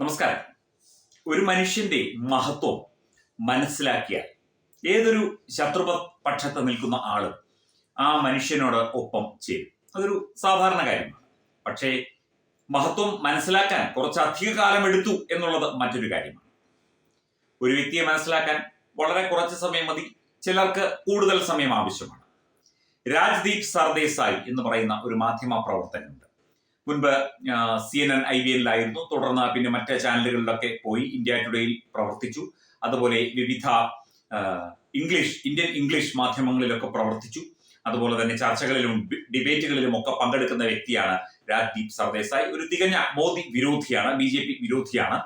നമസ്കാരം. ഒരു മനുഷ്യന്റെ മഹത്വം മനസ്സിലാക്കിയാൽ ഏതൊരു ശത്രുപക്ഷത്ത് നിൽക്കുന്ന ആളും ആ മനുഷ്യനോട് ഒപ്പം ചേരും. അതൊരു സാധാരണ കാര്യമാണ്. പക്ഷേ മഹത്വം മനസ്സിലാക്കാൻ കുറച്ച് അധിക കാലം എടുത്തു എന്നുള്ളത് മറ്റൊരു കാര്യമാണ്. ഒരു വ്യക്തിയെ മനസ്സിലാക്കാൻ വളരെ കുറച്ച് സമയം മതി. ചിലർക്ക് കൂടുതൽ സമയം ആവശ്യമാണ്. രാജ്ദീപ് സർദേശായി എന്ന് പറയുന്ന ഒരു മാധ്യമ പ്രവർത്തകനുണ്ട്. മുൻപ് C N N I B എല്ലായിരുന്നു തുടർന്ന് പിന്നെ മറ്റ് ചാനലുകളിലൊക്കെ പോയി. ഇന്ത്യ ടുഡേയിൽ പ്രവർത്തിച്ചു. അതുപോലെ വിവിധ ഇംഗ്ലീഷ് ഇന്ത്യൻ ഇംഗ്ലീഷ് മാധ്യമങ്ങളിലൊക്കെ പ്രവർത്തിച്ചു. അതുപോലെ തന്നെ ചർച്ചകളിലും ഡിബേറ്റുകളിലും ഒക്കെ പങ്കെടുക്കുന്ന വ്യക്തിയാണ് രാജ്ദീപ് സർദേശായി. ഒരു തികഞ്ഞ മോദി വിരോധിയാണ് ബി ജെ പി വിരോധിയാണ്.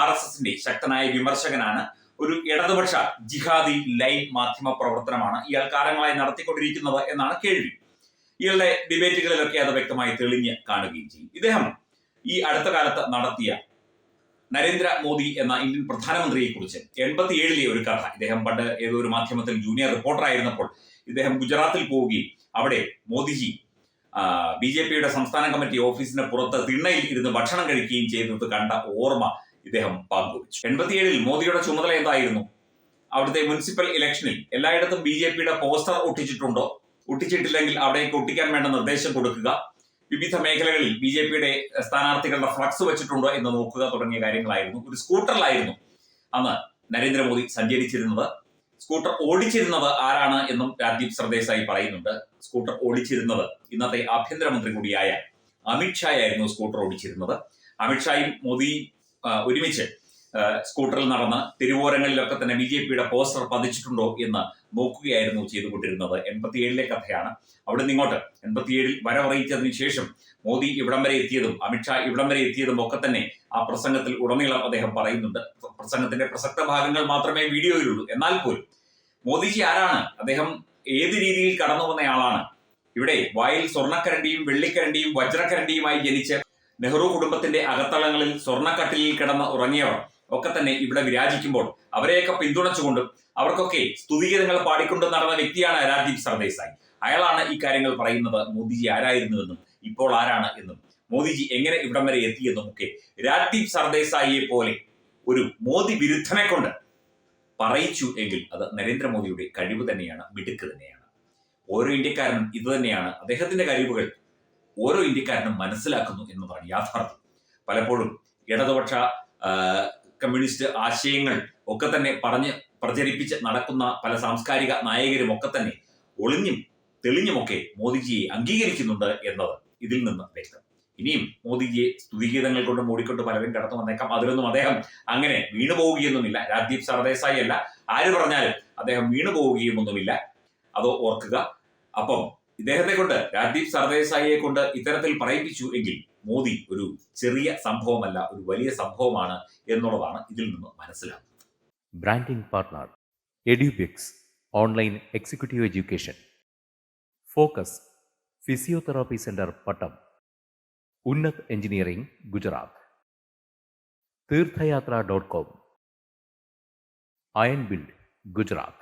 ആർ എസ് എസിന്റെ ശക്തനായ വിമർശകനാണ്. ഒരു ഇടതുപക്ഷ ജിഹാദി ലൈൻ മാധ്യമ പ്രവർത്തനമാണ് ഇയാൾ കാലങ്ങളായി നടത്തിക്കൊണ്ടിരിക്കുന്നത് എന്നാണ് കേൾവി. ഇയാളുടെ ഡിബേറ്റുകളിലൊക്കെ അത് വ്യക്തമായി തെളിഞ്ഞ് കാണുകയും ചെയ്യും. ഇദ്ദേഹം ഈ അടുത്ത കാലത്ത് നടത്തിയ നരേന്ദ്ര മോദി എന്ന ഇന്ത്യൻ പ്രധാനമന്ത്രിയെ കുറിച്ച് എൺപത്തി ഏഴിലെ ഒരു കഥ. ഇദ്ദേഹം പണ്ട് ഏതോ ഒരു മാധ്യമത്തിൽ ജൂനിയർ റിപ്പോർട്ടർ ആയിരുന്നപ്പോൾ ഇദ്ദേഹം ഗുജറാത്തിൽ പോവുകയും അവിടെ മോദിജി ബി ജെ പിയുടെ സംസ്ഥാന കമ്മിറ്റി ഓഫീസിന് പുറത്ത് തിണ്ണയിൽ ഇരുന്ന് ഭക്ഷണം കഴിക്കുകയും ചെയ്തത് കണ്ട ഓർമ്മ ഇദ്ദേഹം പങ്കുവച്ചു. എൺപത്തിയേഴിൽ മോദിയുടെ ചുമതല എന്തായിരുന്നു? അവിടുത്തെ മുനിസിപ്പൽ ഇലക്ഷനിൽ എല്ലായിടത്തും ബി ജെ പിയുടെ പോസ്റ്റർ ഒട്ടിച്ചിട്ടുണ്ടോ? ഒട്ടിച്ചിട്ടില്ലെങ്കിൽ അവിടേക്ക് ഒട്ടിക്കാൻ വേണ്ട നിർദ്ദേശം കൊടുക്കുക. വിവിധ മേഖലകളിൽ ബി ജെ പിയുടെ സ്ഥാനാർത്ഥികളുടെ ഫ്ലക്സ് വെച്ചിട്ടുണ്ടോ എന്ന് നോക്കുക തുടങ്ങിയ കാര്യങ്ങളായിരുന്നു. ഒരു സ്കൂട്ടറിലായിരുന്നു അന്ന് നരേന്ദ്രമോദി സഞ്ചരിച്ചിരുന്നത്. സ്കൂട്ടർ ഓടിച്ചിരുന്നത് ആരാണ് എന്നും രാജ്ദീപ് സർദേശായി പറയുന്നുണ്ട്. സ്കൂട്ടർ ഓടിച്ചിരുന്നത് ഇന്നത്തെ ആഭ്യന്തരമന്ത്രി കൂടിയായ അമിത്ഷായായിരുന്നു സ്കൂട്ടർ ഓടിച്ചിരുന്നത്. അമിത്ഷായും മോദിയും ഒരുമിച്ച് സ്കൂട്ടറിൽ നടന്ന് തിരുവോരങ്ങളിലൊക്കെ തന്നെ ബി ജെ പിയുടെ പോസ്റ്റർ പതിച്ചിട്ടുണ്ടോ എന്ന് നോക്കുകയായിരുന്നു ചെയ്തുകൊണ്ടിരുന്നത്. എൺപത്തിയേഴിലെ കഥയാണ്. അവിടെ നിന്ന് ഇങ്ങോട്ട് എൺപത്തിയേഴിൽ വരവറിയിച്ചതിന് ശേഷം മോദി ഇവിടം വരെ എത്തിയതും അമിത്ഷാ ഇവിടം വരെ എത്തിയതും ഒക്കെ തന്നെ ആ പ്രസംഗത്തിൽ ഉടനീളം അദ്ദേഹം പറയുന്നുണ്ട്. പ്രസംഗത്തിന്റെ പ്രസക്ത ഭാഗങ്ങൾ മാത്രമേ വീഡിയോയിലുള്ളൂ. എന്നാൽ പോലും മോദിജി ആരാണ്? അദ്ദേഹം ഏത് രീതിയിൽ കടന്നു വന്നയാളാണ്? ഇവിടെ വായിൽ സ്വർണക്കരണ്ടിയും വെള്ളിക്കരണ്ടിയും വജ്രക്കരണ്ടിയുമായി ജനിച്ച് നെഹ്റു കുടുംബത്തിന്റെ അകത്തളങ്ങളിൽ സ്വർണക്കട്ടിലിൽ കിടന്ന് ഉറങ്ങിയവർ ഒക്കെ തന്നെ ഇവിടെ വിരാജിക്കുമ്പോൾ അവരെയൊക്കെ പിന്തുണച്ചുകൊണ്ടും അവർക്കൊക്കെ സ്തുതിഗീതങ്ങൾ പാടിക്കൊണ്ട് നടന്ന വ്യക്തിയാണ് രാജീവ് സർദേശായി. അയാളാണ് ഈ കാര്യങ്ങൾ പറയുന്നത് മോദിജി ആരായിരുന്നുവെന്നും ഇപ്പോൾ ആരാണ് എന്നും. മോദിജി എങ്ങനെ ഇവിടം വരെ എത്തിയെന്നും ഒക്കെ രാജീവ് സർദേശായിയെ പോലെ ഒരു മോദി വിരുദ്ധനെ കൊണ്ട് പറയിച്ചു എങ്കിൽ അത് നരേന്ദ്രമോദിയുടെ കഴിവ് തന്നെയാണ് മിടുക്ക് തന്നെയാണ്. ഓരോ ഇന്ത്യക്കാരനും ഇത് തന്നെയാണ്. അദ്ദേഹത്തിന്റെ കഴിവുകൾ ഓരോ ഇന്ത്യക്കാരനും മനസ്സിലാക്കുന്നു എന്നതാണ് യാഥാർത്ഥ്യം. പലപ്പോഴും ഇടതുപക്ഷ കമ്മ്യൂണിസ്റ്റ് ആശയങ്ങൾ ഒക്കെ തന്നെ പറഞ്ഞ് പ്രചരിപ്പിച്ച് നടക്കുന്ന പല സാംസ്കാരിക നായകരും ഒക്കെ തന്നെ ഒളിഞ്ഞും തെളിഞ്ഞുമൊക്കെ മോദിജിയെ അംഗീകരിക്കുന്നുണ്ട് എന്നത് ഇതിൽ നിന്ന് വ്യക്തം. ഇനിയും മോദിജിയെ സ്തുതിഗീതങ്ങൾ കൊണ്ട് മൂടിക്കൊണ്ട് പലരും കടന്നു വന്നേക്കാം. അതിലൊന്നും അദ്ദേഹം അങ്ങനെ വീണു പോവുകയൊന്നുമില്ല. രാജ്ദീപ് സർദേശായി അല്ല. ആര് പറഞ്ഞാലും അദ്ദേഹം വീണു പോവുകയും ഒന്നുമില്ല അതോ ഓർക്കുക. അപ്പം ഇദ്ദേഹത്തെ കൊണ്ട് രാജ്ദീപ് സർദേശായിയെ കൊണ്ട് ഇത്തരത്തിൽ പറയിപ്പിച്ചു എങ്കിൽ മോദി ഒരു ചെറിയ സംഭവമല്ല ഒരു വലിയ സംഭവമാണ് എന്നുള്ളതാണ് ഇതിൽ നിന്ന് മനസ്സിലാക്കുന്നത് branding partner Edubix online executive education focus physiotherapy centre Pattom Unnath engineering Gujarat Theerthayatra dot com iron build Gujarat